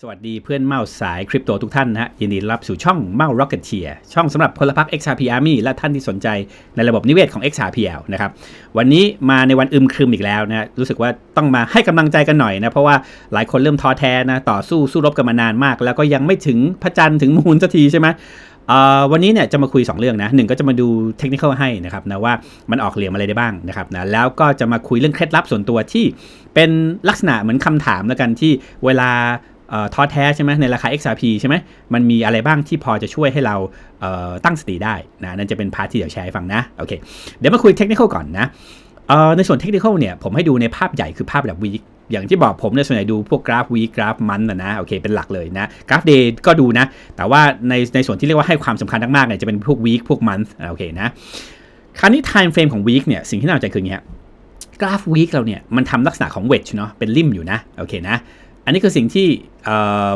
สวัสดีเพื่อนเมาส์สายคริปโตทุกท่านนะฮะยินดีรับสู่ช่องเมา Rocketeer ช่องสำหรับพลพรรค XRP Army และท่านที่สนใจในระบบนิเวศของ XRPL นะครับวันนี้มาในวันอึมครึมอีกแล้วนะรู้สึกว่าต้องมาให้กำลังใจกันหน่อยนะ เพราะว่าหลายคนเริ่มท้อแท้นะต่อสู้สู้รบกันมานานมาก แล้วก็ยังไม่ถึงพระจันทร์ถึงมูลสักทีใช่ไหมวันนี้เนี่ยจะมาคุย 2 เรื่องนะหนึ่งก็จะมาดูเทคนิคให้นะครับนะว่ามันออกเหลี่ยมอะไรได้บ้างนะครับนะแล้วก็จะมาคุยเรื่องเคล็ดลับส่วนตัวที่เป็นลักษณะเหมือนคำถามแล้วกันที่เวลา ท้อแท้ใช่ไหมในราคา XRP ใช่ไหมมันมีอะไรบ้างที่พอจะช่วยให้เราเตั้งสติได้นะนั่นจะเป็นพาร์ทที่เดี๋ยวแชร์ให้ฟังนะโอเคเดี๋ยวมาคุยเทคนิคก่อนนะในส่วนเทคนิคเนี่ยผมให้ดูในภาพใหญ่คือภาพแบบวีคอย่างที่บอกผมเนี่ยส่วนใหญ่ดูพวกกราฟวีกราฟมันนะนะโอเคเป็นหลักเลยนะกราฟเดย์ก็ดูนะ แต่ว่าในในส่วนที่เรียกว่าให้ความสำคัญมากๆเนี่ยจะเป็นพวกวีคพวกมันโอเคนะคราวนี้ time frame ของวีคเนี่ยสิ่งที่น่าสนใจคืออย่างเงี้ยกราฟวีคเราเนี่ยมันทำลักษณะของเว d เนาะเป็นริมอยู่นะโอเคนะ อันนี้คือสิ่งที่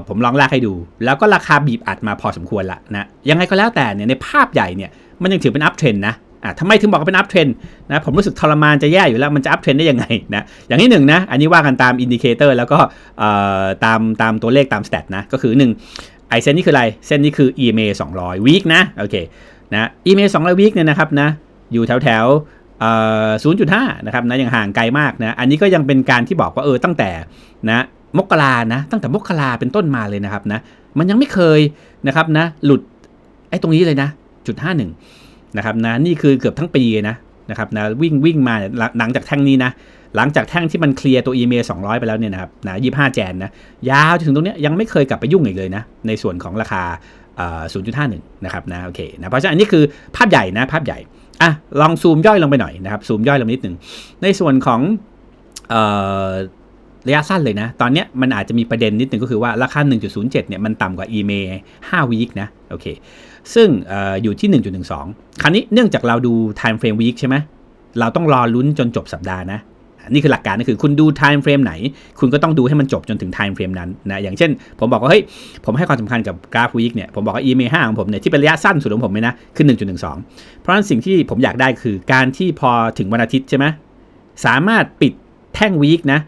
ผมลองลากให้ดู แล้วก็ราคาบีบอัดมาพอสมควรละนะยังไงก็แล้วแต่เนี่ยในภาพใหญ่เนี่ยมันยังถือเป็นอัพเทรนนะอะทำไมถึงบอกว่าเป็นอัพเทรนนะผมรู้สึกทรมานจะแย่อยู่แล้วมันจะอัพเทรนได้ยังไงนะอย่างที่หนึ่งนะอันนี้ว่ากันตามอินดิเคเตอร์แล้วก็ตามตามตัวเลขตามสเตตนะก็คือ 1 ไอเส้นนี้คืออะไร เส้นนี้คือ EMA 200วีคนะโอเคนะ EMA 200วีคเนี่ยนะครับนะอยู่แถวแถวๆเอ่อ0.5 นะครับนะยังห่างไกลมากนะอันนี้ก็ยังเป็นการที่บอกว่าเออตั้งแต่นะ มกรานะ ตั้งแต่มกราเป็นต้นมาเลยนะครับนะ มันยังไม่เคยนะครับนะ หลุดไอ้ตรงนี้เลยนะ จุดห้าหนึ่งนะครับนะ นี่คือเกือบทั้งปีนะนะครับนะวิ่งวิ่งมาหลังจากแท่งนี้นะ หลังจากแท่งที่มันเคลียร์ตัว EMA 200 ไปแล้วเนี่ยนะครับนะ25แจนนะยาวจนถึงตรงนี้ยังไม่เคยกลับไปยุ่งอีกเลยนะ ในส่วนของราคาเอ่อ0.51 นะครับนะโอเคนะเพราะฉะนั้นอันนี้คือภาพใหญ่นะภาพใหญ่อะลองซูมย่อยลงไปหน่อยนะครับซูมย่อยลงนิดหนึ่งในส่วนของเอ่อ ระยะสั้นเลยนะ ตอนเนี้ยมันอาจจะมีประเด็นนิดนึงก็คือว่าราคา 1.07 เนี่ยมันต่ำกว่า EMA 5 week นะ โอเค ซึ่งออยู่ที่ 1.12 คราวนี้เนื่องจากเราดู time frame week ใช่ไหมเราต้องรอลุ้นจนจบสัปดาห์นะ นี่คือหลักการก็คือคุณดู time frame ไหน คุณก็ต้องดูให้มันจบจนถึง time frame นั้นนะอย่างเช่น ผมบอกว่าเฮ้ยผมให้ความสำคัญกับกราฟ week เนี่ยผมบอกว่า EMA 5ของผมเนี่ยที่เป็นระยะสั้นสุดของผมเลยนะคือ 1.12 เพราะฉะนั้นสิ่งที่ผมอยากได้คือการที่พอถึงวันอาทิตย์ใช่ไหมสามารถปิดแท่ง week นะ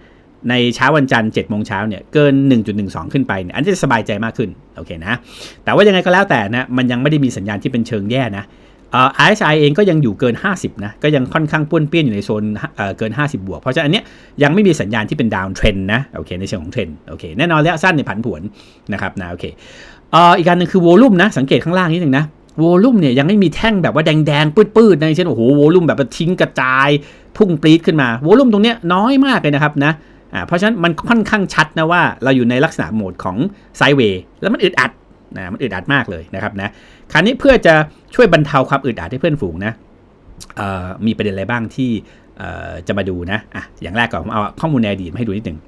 ในเช้าวันจันทร์7โมงเช้าเนี่ยเกิน 1.12 ขึ้นไปเนี่ยอันนี้จะสบายใจมากขึ้นโอเคนะแต่ว่ายังไงก็แล้วแต่นะมันยังไม่ได้มีสัญญาณที่เป็นเชิงแย่นะเอ่อ RSI เองก็ยังอยู่เกิน 50 นะ ก็ยังค่อนข้างป้วนเปี้ยนอยู่ในโซนเอ่อเกิน 50 บวก เพราะฉะนั้นอันเนี้ยยังไม่มีสัญญาณที่เป็นดาวน์เทรนนะโอเคในเชิงของเทรนโอเคแน่นอนระยะสั้นในผันผวนนะครับนะโอเคเอ่ออีกการหนึ่งคือโวลุ่มนะสังเกตข้างล่างนิดนึงนะโวลุ่มเนี่ยยังไม่มีแท่งแบบว่าแดงๆปืดๆนะเช่นโอ้โหโวลุ่มแบบทิ้งกระจายพุ่งปรี๊ดขึ้นมาโวลุ่มตรงเนี้ยน้อยมากเลยนะครับนะ อ่าเพราะฉะนั้นมันค่อนข้างชัดนะว่าเราอยู่ในลักษณะโหมดของไซเวย์แล้วมันอึดอัดนะมันอึดอัดมากเลยนะครับนะคราวนี้เพื่อจะช่วยบรรเทาความอึดอัดให้เพื่อนฝูงนะมีประเด็นอะไรบ้างที่จะมาดูนะอะอย่างแรกก่อนผมเอาข้อมูลในอดีตมาให้ดูนิดหนึ่ง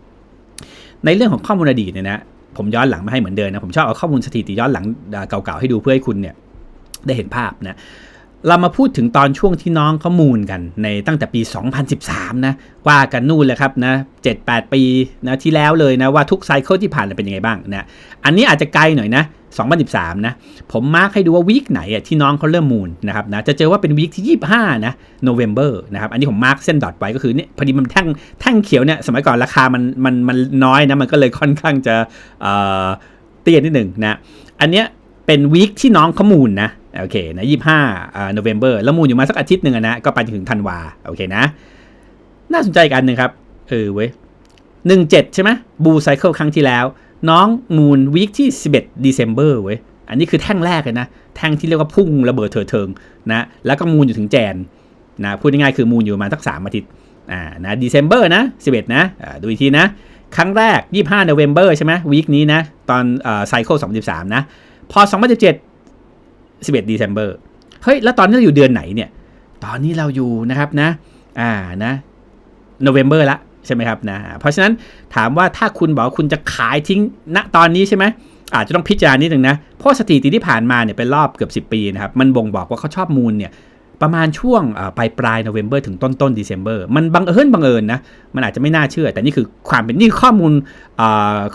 ในเรื่องของข้อมูลอดีตเนี่ยนะผมย้อนหลังมาให้เหมือนเดิมนะผมชอบเอาข้อมูลสถิติย้อนหลังเก่าๆให้ดูเพื่อให้คุณเนี่ยได้เห็นภาพนะ เรามาพูดถึงตอนช่วงที่น้องเขามูลกันในตั้งแต่ปี 2013 นะว่ากันนู่นเลยครับนะ7-8 ปีนะที่แล้วเลยนะว่าทุกไซเคิลที่ผ่านเป็นยังไงบ้างนะอันนี้อาจจะไกลหน่อยนะ 2013 นะผมมาร์คให้ดูว่าวีคไหนอะที่น้องเขาเริ่มมูลนะครับนะจะเจอว่าเป็นวีคที่ 25 นะโนเวม ber นะครับอันนี้ผมมาร์คเส้นดอทไว้ก็คือเนี่ยพอดีมันแท่งแท่งเขียวเนี่ยสมัยก่อนราคามันมันมันน้อยนะมันก็เลยค่อนข้างจะเอ่อเตี้ยนิดหนึ่งนะอันเนี้ยเป็นวีคที่น้องเขามูลนะ โอเคนะยี่ห้าอ่าโนเวม ber แล้วมูลอยู่มาสักอาทิตย์หนึ่งอะนะก็ไปถึงธันวาโอเคนะ น่าสนใจอีกอันหนึ่งครับ เออเว้ยหนึ่งเจ็ดใช่ไหมบูไซเคิลครั้งที่แล้ว น้องมูลวีคที่11 December เว้ยอันนี้คือแท่งแรกเลยนะ แท่งที่เรียกว่าพุ่งระเบิดเถิดเทิงนะแล้วก็มูลอยู่ถึงแจนนะพูดง่ายๆคือมูลอยู่มาสักสามอาทิตย์อ่านะ December นะ11นะอ่าดูอีกทีนะ ครั้งแรก25 November ใช่ไหมวีคนี้นะตอนเอ่อไซเคิล2013นะพอ2017 11 December เฮ้ย แล้วตอนนี้เราอยู่เดือนไหนเนี่ย ตอนนี้เราอยู่นะครับนะ อ่านะ November ละใช่ไหมครับนะ เพราะฉะนั้นถามว่าถ้าคุณบอกคุณจะขายทิ้งณตอนนี้ใช่ไหมอาจจะต้องพิจารณานิดหนึ่งนะ เพราะสถิติที่ผ่านมาเนี่ยเป็นรอบเกือบ 10 ปีนะครับ มันบ่งบอกว่าเขาชอบมูลเนี่ย ประมาณช่วงปลายปลายโนเวม ber ถึงต้นต้น December มันบังเอิญบังเอิญนะ มันอาจจะไม่น่าเชื่อ แต่นี่คือความเป็นนี่คือข้อมูล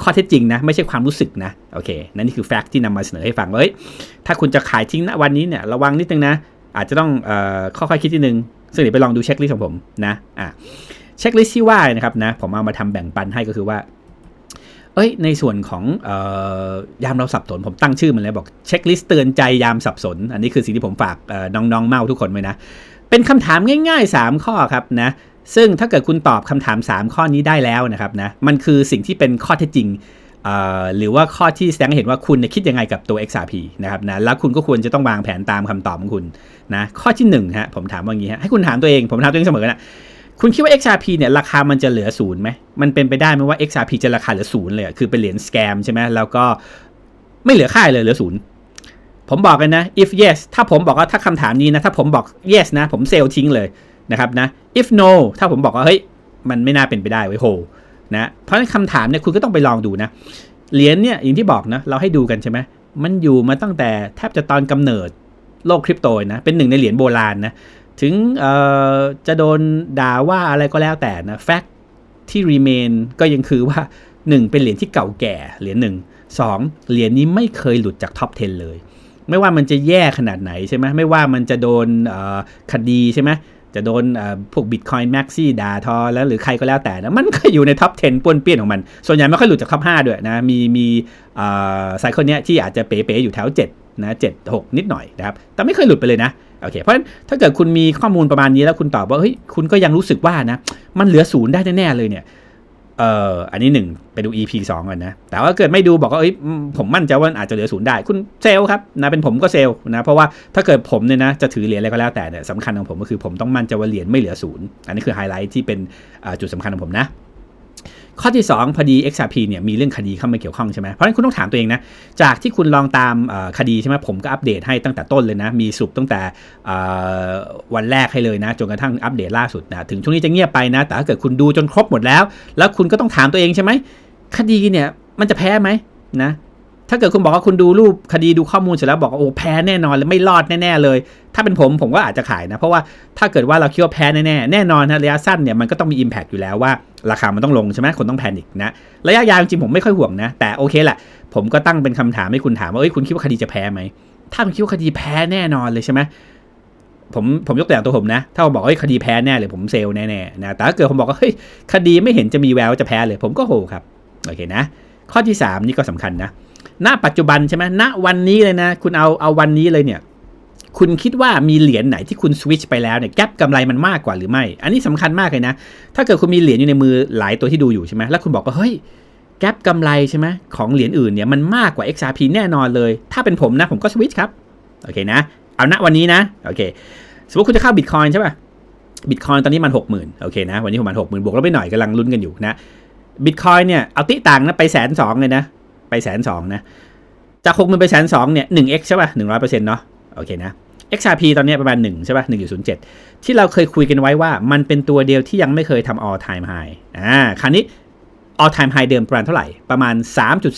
ข้อเท็จจริงนะ ไม่ใช่ความรู้สึกนะ โอเค นั่นนี่คือแฟกต์ที่นำมาเสนอให้ฟังว่าเฮ้ย ถ้าคุณจะขายทิ้งณวันนี้เนี่ย ระวังนิดนึงนะ อาจจะต้องอค่อยๆคิดนิดนึง ซึ่งเดี๋ยวไปลองดูเช็คลิสต์ของผมนะ อะ เช็คลิสต์ที่ว่านะครับนะ ผมเอามาทำแบ่งปันให้ก็คือว่า เอ้ย ในส่วนของออยามเราสับสน ผมตั้งชื่อมันเลยบอกเช็คลิสต์เตือนใจยามสับสน อันนี้คือสิ่งที่ผมฝากน้องๆเมาทุกคนไว้นะ เป็นคำถามง่าย ๆ 3 ข้อครับนะซึ่งถ้าเกิดคุณตอบคำถาม 3 ข้อนี้ได้แล้วนะครับนะมันคือสิ่งที่เป็นข้อเท็จจริงหรือว่าข้อที่แสดงให้เห็นว่าคุณคิดยังไงกับตัว XRP นะครับนะแล้วคุณก็ควรจะต้องวางแผนตามคำตอบของคุณนะข้อที่1ฮะผมถามว่าอย่างนี้ฮะให้คุณถามตัวเองผมถามตัวเองเสมอนะ คุณคิดว่า XRP เนี่ยราคามันจะเหลือศูนย์ไหม มันเป็นไปได้ไหมว่า XRP จะราคาเหลือศูนย์เลยคือเป็นเหรียญสแกมใช่ไหมแล้วก็ไม่เหลือค่าเลยเหลือศูนย์ผมบอกกันนะ if yes ถ้าผมบอกว่าถ้าคำถามนี้นะ ถ้าผมบอก yes นะ ผมเซลล์ทิ้งเลยนะครับนะ if no ถ้าผมบอกว่าเฮ้ยมันไม่น่าเป็นไปได้ไว้ยโหนะเพราะฉะนั้นคำถามเนี่ยคุณก็ต้องไปลองดูนะ เหรียญเนี่ยอย่างที่บอกนะเราให้ดูกันใช่ไหมมันอยู่มาตั้งแต่แทบจะตอนกำเนิดโลกคริปโตนะเป็นหนึ่งในเหรียญโบราณนะ ถึงจะโดนด่าว่าอะไรก็แล้วแต่นะแฟกต์ที่ remain ก็ยังคือว่า 1 เป็นเหรียญที่เก่าแก่เหรียญหนึ่งสองเหรียญนี้ไม่เคยหลุดจากท็อป 10 เลย ไม่ว่ามันจะแย่ขนาดไหนใช่ไหมไม่ว่ามันจะโดนคดีใช่ไหมจะโดนเอ่อพวก Bitcoin Maxi ด่าทอ แล้วหรือใครก็แล้วแต่นะมันก็อยู่ในท็อป 10ป้วนเปี้ยนของมัน ส่วนใหญ่ไม่ค่อยหลุดจากท็อป 5 ด้วยนะ มีมีไซเคิลเนี้ยที่อาจจะเป๋ๆอยู่แถว7นะ7 6 นิดหน่อยนะครับแต่ไม่เคยหลุดไปเลยนะ โอเคเพราะฉะนั้นถ้าเกิดคุณมีข้อมูลประมาณนี้แล้วคุณตอบว่าเฮ้ยคุณก็ยังรู้สึกว่านะ มันเหลือศูนย์ได้แน่เลยเนี่ยเอ่ออันนี้หนึ่งไปดู EP 2ก่อนนะ แต่ว่าเกิดไม่ดูบอกว่าเอ้ยผมมั่นใจว่าอาจจะเหลือศูนย์ได้ คุณเซลครับนะเป็นผมก็เซลนะ เพราะว่าถ้าเกิดผมเนี่ยนะจะถือเหรียญอะไรก็แล้วแต่เนี่ยสำคัญของผมก็คือผมต้องมั่นใจว่าเหรียญไม่เหลือศูนย์อันนี้คือไฮไลท์ที่เป็นจุดสำคัญของผมนะ ข้อที่ 2 พอดี XRP เนี่ยมีเรื่องคดีเข้ามาเกี่ยวข้องใช่ไหมเพราะฉะนั้นคุณต้องถามตัวเองนะ จากที่คุณลองตามคดีใช่ไหมผมก็อัปเดตให้ตั้งแต่ต้นเลยนะ มีสรุปตั้งแต่วันแรกให้เลยนะ จนกระทั่งอัปเดตล่าสุดนะ ถึงช่วงนี้จะเงียบไปนะ แต่ถ้าเกิดคุณดูจนครบหมดแล้ว แล้วคุณก็ต้องถามตัวเองใช่ไหม คดีเนี่ยมันจะแพ้ไหมนะ ถ้าเกิดคุณบอกว่าคุณดูรูปคดีดูข้อมูลเสร็จแล้วบอกว่าโอ้แพ้แน่นอนเลยไม่รอดแน่ๆเลย ถ้าเป็นผมผมก็อาจจะขายนะ เพราะว่าถ้าเกิดว่าเราคิดว่าแพ้แน่ๆแน่นอนนะระยะสั้นเนี่ยมันก็ต้องมี Impact อยู่แล้วว่า ราคามันต้องลงใช่ไหมคนต้องแพนิคนะระยะยาวจริงผมไม่ค่อยห่วงนะ แต่โอเคแหละผมก็ตั้งเป็นคำถามให้คุณถามว่าเอ้ยคุณคิดว่าคดีจะแพ้ไหมถ้าคุณคิดว่าคดีแพ้แน่นอนเลยใช่ไหมผมผมยกตัวอย่างตัวผมนะ ถ้าผมบอกว่าเฮ้ยคดีแพ้แน่เลยผมเซลล์แน่ๆนะแต่ถ้าเกิดผมบอกว่าเฮ้ยคดีไม่เห็นจะมีแววจะแพ้เลย ผมก็โหครับโอเคนะ ข้อที่ 3 นี่ก็สำคัญนะ ณปัจจุบันใช่ไหมณวันนี้เลยนะ คุณเอาเอาวันนี้เลยเนี่ย คุณคิดว่ามีเหรียญไหนที่คุณสวิตช์ไปแล้วเนี่ยแกลบกำไรมันมากกว่าหรือไม่ อันนี้สำคัญมากเลยนะ ถ้าเกิดคุณมีเหรียญอยู่ในมือหลายตัวที่ดูอยู่ใช่ไหมแล้วคุณบอกว่าเฮ้ยแกลบกำไรใช่ไหมของเหรียญอื่นเนี่ยมันมากกว่า XRP แน่นอนเลย ถ้าเป็นผมนะผมก็สวิตช์ครับโอเคนะ เอาณวันนี้นะโอเคสมมติคุณจะเข้าบิตคอยน์ใช่ป่ะบิตคอยน์ตอนนี้มันหกหมื่นโอเคนะ วันนี้ประมาณหกหมื่นบวกแล้วไปหน่อยกำลังลุ้นกันอยู่นะบิตคอยน์เนี่ยเอาติต่างนะไปแสนสองเลยนะ ไปแสนสองนะ จากหกหมื่นไปแสนสองเนี่ยหนึ่ง x ใช่ป่ะหนึ่งร้อยเปอร์เซ็นต์เนาะโอเคนะ XRP ตอนนี้ประมาณ 1 ใช่ป่ะ1.07 ที่เราเคยคุยกันไว้ว่ามันเป็นตัวเดียวที่ยังไม่เคยทำ all time high อ่าคราวนี้ all time high เดิมประมาณเท่าไหร่ ประมาณ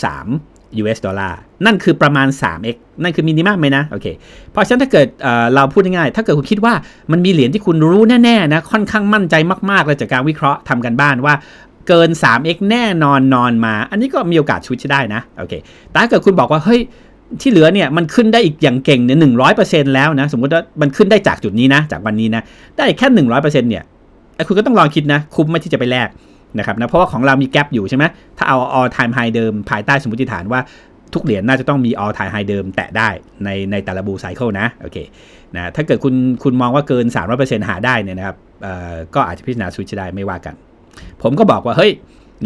3.3 US ดอลลาร์ นั่นคือประมาณ 3x นั่นคือมินิมัมไหมนะ โอเค เพราะฉะนั้นถ้าเกิดเเราพูดง่ายๆ ถ้าเกิดคุณคิดว่ามันมีเหรียญที่คุณรู้แน่ๆนะ ค่อนข้างมั่นใจมากๆเลยจากการวิเคราะห์ทำกันบ้านว่า เกิน 3x แน่นอนนอนมา อันนี้ก็มีโอกาสชุดได้นะโอเคแต่ถ้าเกิดคุณบอกว่าเฮ้ยที่เหลือเนี่ยมันขึ้นได้อีกอย่างเก่งเนี่ยหนึ่งร้อยเปอร์เซ็นต์แล้วนะ สมมติว่ามันขึ้นได้จากจุดนี้นะ จากวันนี้นะ ได้แค่หนึ่งร้อยเปอร์เซ็นต์เนี่ยคุณก็ต้องลองคิดนะ คุ้มไหมที่จะไปแลกนะครับนะเพราะว่าของเรามีแกลบอยู่ใช่ไหมถ้าเอา all time high เดิมภายใต้สมมติฐานว่าทุกเหรียญน่าจะต้องมี all time high เดิมแตะได้ในในแต่ละบูไซเคิลนะโอเคนะถ้าเกิดคุณคุณมองว่าเกิน 300%หาได้เนี่ยนะครับเอ่อก็อาจจะพิจารณาสวิตช์ได้ไม่ว่ากัน ผมก็บอกว่าเฮ้ย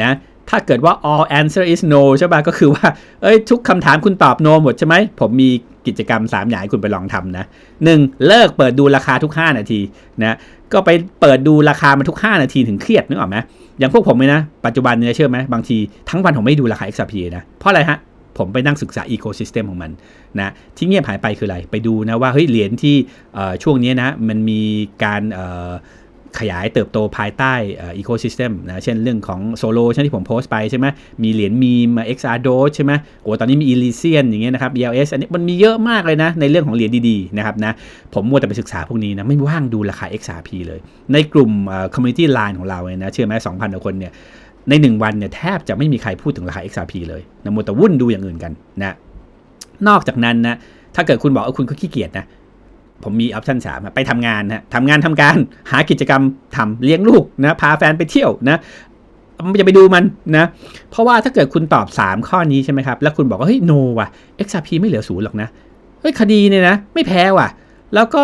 นะถ้าเกิดว่า all answer is no ใช่ป่ะก็คือว่าเอ้ยทุกคำถามคุณตอบ no หมดใช่ไหม ผมมีกิจกรรม 3 อย่างให้คุณไปลองทำนะ 1. เลิกเปิดดูราคาทุก 5 นาทีนะก็ไปเปิดดูราคามันทุก 5 นาทีถึงเครียดนึกออกไหมอย่างพวกผมเลยนะ ปัจจุบันเนี่ยเชื่อไหมบางทีทั้งวันผมไม่ดูราคา XRP นะเพราะอะไรฮะผมไปนั่งศึกษาอีโค y ิสเต็มของมันนะที่เงียบหายไปคืออะไร ไปดูนะว่าเฮ้ยเหรียญที่ช่วงนี้นะมันมีการ ขยายเติบโตภายใต้อีโคซิสเต็มนะเช่นเรื่องของโซโลใช่ไหมที่ผมโพสต์ไปใช่ไหมมีเหรียญมีมา XR d o ใช่ไหมโอ้ตอนนี้มี e l y s i a n อย่างเงี้ยนะครับ ELS อันนี้มันมีเยอะมากเลยนะ ในเรื่องของเหรียญดีๆนะครับนะผมมัวแต่ไปศึกษาพวกนี้นะ ไม่ว่างดูราคา XRP เลย ในกลุ่มคอมมูนิตี้ไลน์ของเราเนี่ยนะเชื่อไหม2,000กว่าคนเนี่ยใน 1 วันเนี่ยแทบจะไม่มีใครพูดถึงราคา XRP เลยนะมัวแต่วุ่นดูอย่างอื่นกันนะนอกจากนั้นนะถ้าเกิดคุณบอกว่าคุณก็ขี้เกียจนะ ผมมีออปชันสามไปทำงานนะทำงานทำการหากิจกรรมทำเลี้ยงลูกนะพาแฟนไปเที่ยวนะอย่าไปดูมันนะ เพราะว่าถ้าเกิดคุณตอบ 3 ข้อนี้ใช่ไหมครับ แล้วคุณบอกว่า เฮ้ย no ว่ะ XRP ไม่เหลือศูนย์หรอกนะ เฮ้ย คดีเนี่ยนะ ไม่แพ้ว่ะ แล้วก็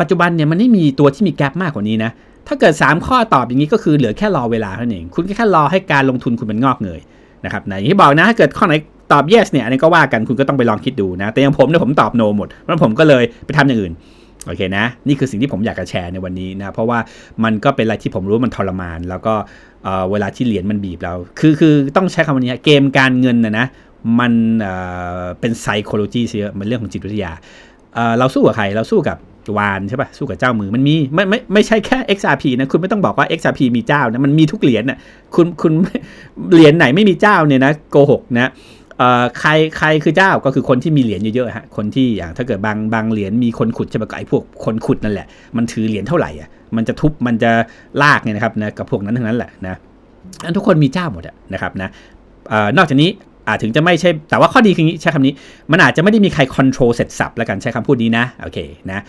ปัจจุบันเนี่ยมันไม่มีตัวที่มีแกลบมากกว่านี้นะ ถ้าเกิด 3 ข้อตอบอย่างนี้ก็คือเหลือแค่รอเวลาเท่านั้นเอง คุณแค่รอให้การลงทุนคุณมันงอกเงยนะครับนะอย่างที่บอกนะ ถ้าเกิดข้อไหน ตอบ yes เนี่ยอันนี้ก็ว่ากันคุณก็ต้องไปลองคิดดูนะ แต่อย่างผมเนี่ยผมตอบ no หมดเพราะผมก็เลยไปทำอย่างอื่นโอเคนะ นี่คือสิ่งที่ผมอยากจะแชร์ในวันนี้นะ เพราะว่ามันก็เป็นอะไรที่ผมรู้มันทรมาน แล้วก็เเวลาที่เหรียญมันบีบเรา คือคือต้องใช้คำว่านี้เกมการเงินนะนะ มันเเป็น psychology เสียมันเรื่องของจิตวิทยาเเราสู้กับใคร เราสู้กับวานใช่ปะสู้กับเจ้ามือมันมีไม่ไม่ไม่ใช่แค่ XRP นะคุณไม่ต้องบอกว่า XRP มีเจ้านะมันมีทุกเหรียญน่ะคุณคุณเหรียญไหนไม่มีเจ้าเนี่ยนะโกหกนะ ใครใครคือเจ้าก็คือคนที่มีเหรียญเยอะๆฮะคนที่อย่างถ้าเกิดบางบางเหรียญมีคนขุดใช่ปะก็ไอ้พวกคนขุดนั่นแหละมันถือเหรียญเท่าไหร่อะมันจะทุบมันจะลากเนี่ยนะครับนะกับพวกนั้นทั้งนั้นแหละนะอันทุกคนมีเจ้าหมดอะนะครับนะอนอกจากนี้อาจถึงจะไม่ใช่ แต่ว่าข้อดีคืองี้ใช้คำนี้ มันอาจจะไม่ได้มีใครคอนโทรลเสร็จสับแล้วกันใช้คำพูดนี้นะ โอเคนะ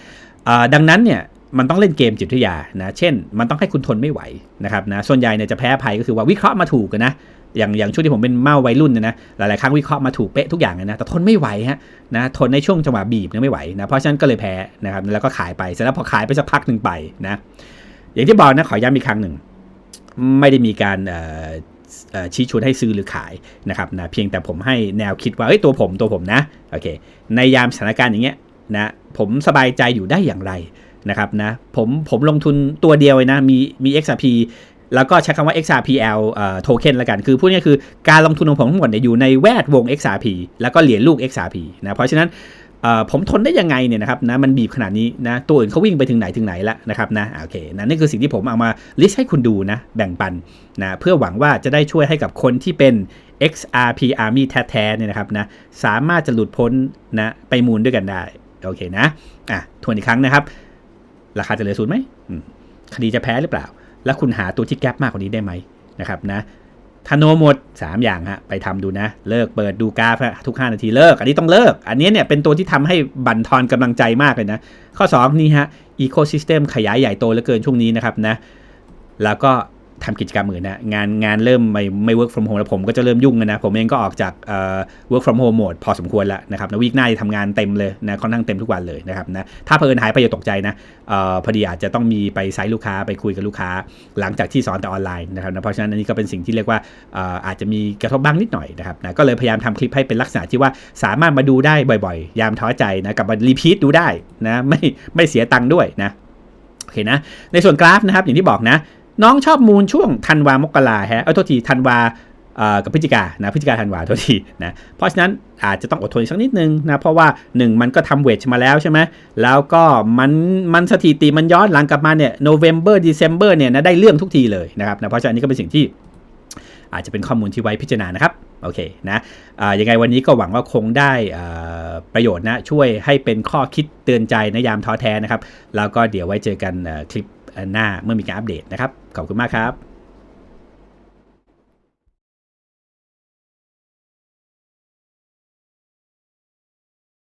ดังนั้นเนี่ย มันต้องเล่นเกมจิตวิทยานะเช่น มันต้องให้คุณทนไม่ไหวนะครับนะส่วนใหญ่เนี่ยจะแพ้ภัยก็คือว่าวิเคราะห์มาถูกกันนะอย่างอย่างช่วงที่ผมเป็นเมาวัยรุ่นเนี่ยนะหลายๆครั้งวิเคราะห์มาถูกเป๊ะทุกอย่างเลยนะแต่ทนไม่ไหวฮะนะทนในช่วงจังหวะบีบเนี่ยไม่ไหวนะเพราะฉะนั้นก็เลยแพ้นะครับแล้วก็ขายไปเสร็จแล้วพอขายไปสักพักหนึ่งไปนะอย่างที่บอกนะขอย้ำอีกครั้งหนึ่งไม่ได้มีการชี้ชวนให้ซื้อหรือขายนะครับนะเพียงแต่ผมให้แนวคิดว่าเอ้ยตัวผมตัวผมนะโอเคในยามสถานการณ์อย่างเงี้ยนะผมสบายใจอยู่ได้อย่างไร นะครับนะผมผมลงทุนตัวเดียวเลยนะมีมี XRP แล้วก็ใช้คำว่า XRPL เอ่อโทเค็นละกัน คือพูดง่ายคือการลงทุนของผมทั้งหมดเนี่ยอยู่ในแวดวง XRP แล้วก็เหรียญลูก XRP นะเพราะฉะนั้นผมทนได้ยังไงเนี่ยนะครับนะมันบีบขนาดนี้นะตัวอื่นเขาวิ่งไปถึงไหนถึงไหนแล้วนะครับนะโอเคนะนี่คือสิ่งที่ผมเอามาลิสต์ให้คุณดูนะแบ่งปันนะเพื่อหวังว่าจะได้ช่วยให้กับคนที่เป็น XRP Army แท้ๆเนี่ยนะครับนะสามารถจะหลุดพ้นนะไปมูลด้วยกันได้โอเคนะอะทวนอีกครั้งนะครับ ราคาจะเหลือศูนย์ไหมอืมคดีจะแพ้หรือเปล่า แล้วคุณหาตัวที่แกลบมากกว่านี้ได้ไหมนะครับนะถ้าโนหมด 3 อย่างฮะไปทำดูนะ เลิกเปิดดูกราฟฮะทุก 5 นาทีเลิก อันนี้ต้องเลิก อันนี้เนี่ยเป็นตัวที่ทำให้บั่นทอนกำลังใจมากเลยนะ ข้อ 2 นี่ฮะอีโคซิสเต็มขยายใหญ่โตเหลือเกินช่วงนี้นะครับนะแล้วก็ ทำกิจกรรมอื่นนะงานงานเริ่มไม่ไม่ work from home แล้วผมก็จะเริ่มยุ่งนะ ผมเองก็ออกจากเอ่อ work from home โหมดพอสมควรแล้วนะครับนะวีคหน้าจะทำงานเต็มเลยนะค่อนข้างเต็มทุกวันเลยนะครับนะถ้าเพลินหายไปอย่าตกใจนะเอ่อพอดีอาจจะต้องมีไปไซต์ลูกค้าไปคุยกับลูกค้า หลังจากที่สอนแต่ออนไลน์นะครับนะเพราะฉะนั้นอันนี้ก็เป็นสิ่งที่เรียกว่าเอ่ออาจจะมีกระทบบ้างนิดหน่อยนะครับนะก็เลยพยายามทำคลิปให้เป็นลักษณะที่ว่าสามารถมาดูได้บ่อยๆ ยามท้อใจนะกลับมารีพีทดูได้นะไม่ไม่เสียตังค์ด้วยนะโอเคนะในส่วนกราฟนะครับอย่างที่บอกนะ น้องชอบมูลช่วงธันวามกราฮะ เอาโทษทีธันวากับพฤศจิกานะพฤศจิกาธันวาโทษทีนะเพราะฉะนั้นอาจจะต้องอดทนสักนิดนึงนะเพราะว่า 1 มันก็ทำเวทมาแล้วใช่ไหมแล้วก็มันมันสถิติมันย้อนหลังกลับมาเนี่ยโนเวม ber December เนี่ยนะได้เรื่องทุกทีเลยนะครับนะเพราะฉะนั้นนี่ก็เป็นสิ่งที่อาจจะเป็นข้อมูลที่ไว้พิจารณานะครับโอเคนะยังไงวันนี้ก็หวังว่าคงได้ประโยชน์นะช่วยให้เป็นข้อคิดเตือนใจในะยามท้อแท้นะครับแล้วก็เดี๋ยวไว้เจอกันคลิปหน้าเมื่อมีการอัปเดตนะครับ ขอบคุณมากครับ